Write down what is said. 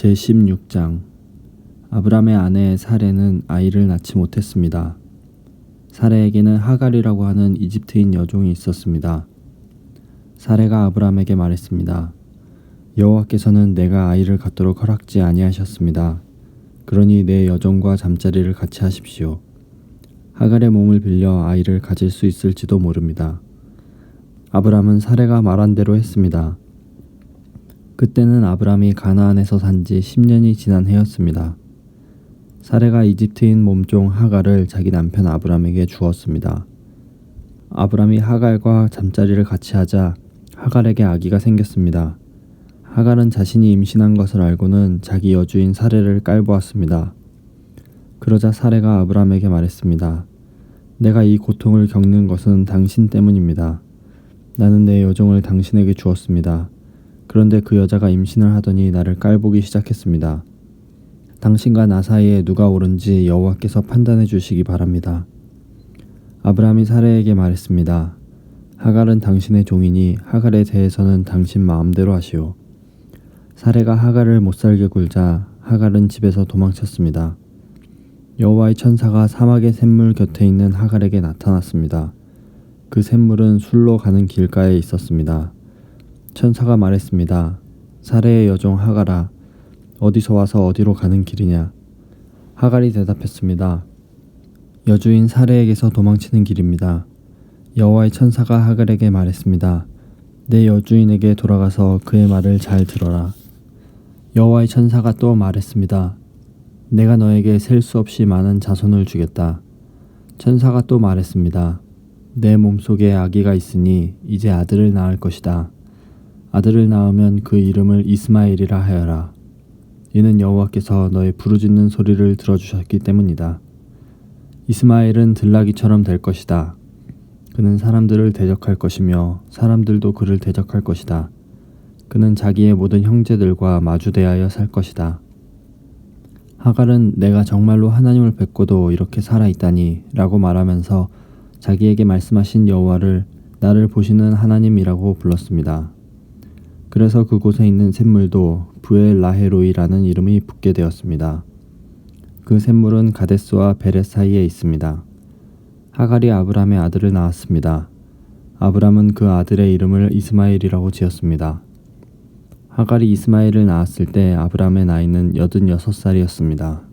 제16장 아브람의 아내 사레는 아이를 낳지 못했습니다. 사레에게는 하갈이라고 하는 이집트인 여종이 있었습니다. 사레가 아브람에게 말했습니다. 여호와께서는 내가 아이를 갖도록 허락지 아니하셨습니다. 그러니 내 여종과 잠자리를 같이 하십시오. 하갈의 몸을 빌려 아이를 가질 수 있을지도 모릅니다. 아브람은 사레가 말한 대로 했습니다. 그때는 아브람이 가나안에서 산 지 10년이 지난 해였습니다. 사레가 이집트인 몸종 하갈을 자기 남편 아브람에게 주었습니다. 아브람이 하갈과 잠자리를 같이 하자 하갈에게 아기가 생겼습니다. 하갈은 자신이 임신한 것을 알고는 자기 여주인 사레를 깔보았습니다. 그러자 사레가 아브람에게 말했습니다. 내가 이 고통을 겪는 것은 당신 때문입니다. 나는 내 여종을 당신에게 주었습니다. 그런데 그 여자가 임신을 하더니 나를 깔보기 시작했습니다. 당신과 나 사이에 누가 옳은지 여호와께서 판단해 주시기 바랍니다. 아브라함이 사레에게 말했습니다. 하갈은 당신의 종이니 하갈에 대해서는 당신 마음대로 하시오. 사레가 하갈을 못살게 굴자 하갈은 집에서 도망쳤습니다. 여호와의 천사가 사막의 샘물 곁에 있는 하갈에게 나타났습니다. 그 샘물은 술로 가는 길가에 있었습니다. 천사가 말했습니다. 사레의 여종 하갈아, 어디서 와서 어디로 가는 길이냐? 하갈이 대답했습니다. 여주인 사레에게서 도망치는 길입니다. 여호와의 천사가 하갈에게 말했습니다. 내 여주인에게 돌아가서 그의 말을 잘 들어라. 여호와의 천사가 또 말했습니다. 내가 너에게 셀 수 없이 많은 자손을 주겠다. 천사가 또 말했습니다. 내 몸속에 아기가 있으니 이제 아들을 낳을 것이다. 아들을 낳으면 그 이름을 이스마엘이라 하여라. 이는 여호와께서 너의 부르짖는 소리를 들어주셨기 때문이다. 이스마엘은 들나귀처럼 될 것이다. 그는 사람들을 대적할 것이며 사람들도 그를 대적할 것이다. 그는 자기의 모든 형제들과 마주 대하여 살 것이다. 하갈은 내가 정말로 하나님을 뵙고도 이렇게 살아 있다니 라고 말하면서 자기에게 말씀하신 여호와를 나를 보시는 하나님이라고 불렀습니다. 그래서 그곳에 있는 샘물도 부엘 라헤로이라는 이름이 붙게 되었습니다. 그 샘물은 가데스와 베레 사이에 있습니다. 하갈이 아브람의 아들을 낳았습니다. 아브람은 그 아들의 이름을 이스마엘이라고 지었습니다. 하갈이 이스마엘을 낳았을 때 아브람의 나이는 86살이었습니다.